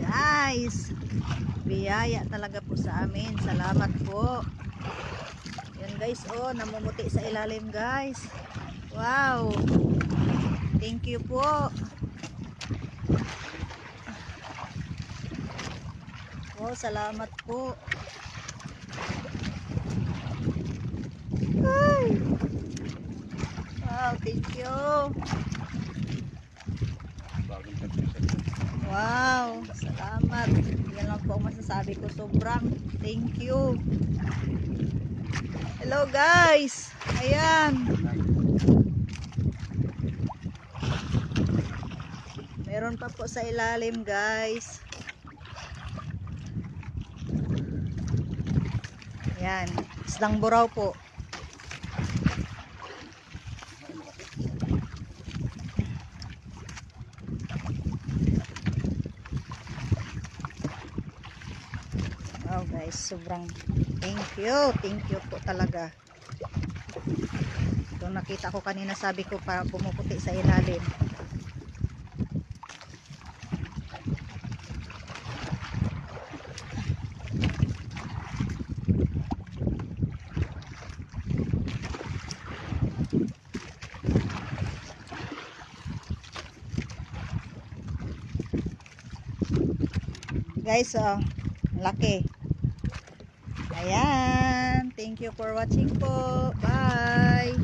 Guys! Biyaya talaga po sa amin. Salamat po. Yan guys, oh, namumuti sa ilalim guys. Wow! Thank you po. Oh, salamat po. Ay! Wow, thank you. Wow, salamat. Yan lang po ang masasabi ko. Sobrang thank you. Hello guys. Ayan. Meron pa po sa ilalim guys. Ayan. Islang buraw po. Wow guys, sobrang thank you. Thank you po talaga. Ito nakita ko kanina sabi ko para pumuputi sa ilalim. Guys, oh, laki. Ayan. Thank you for watching po. Bye.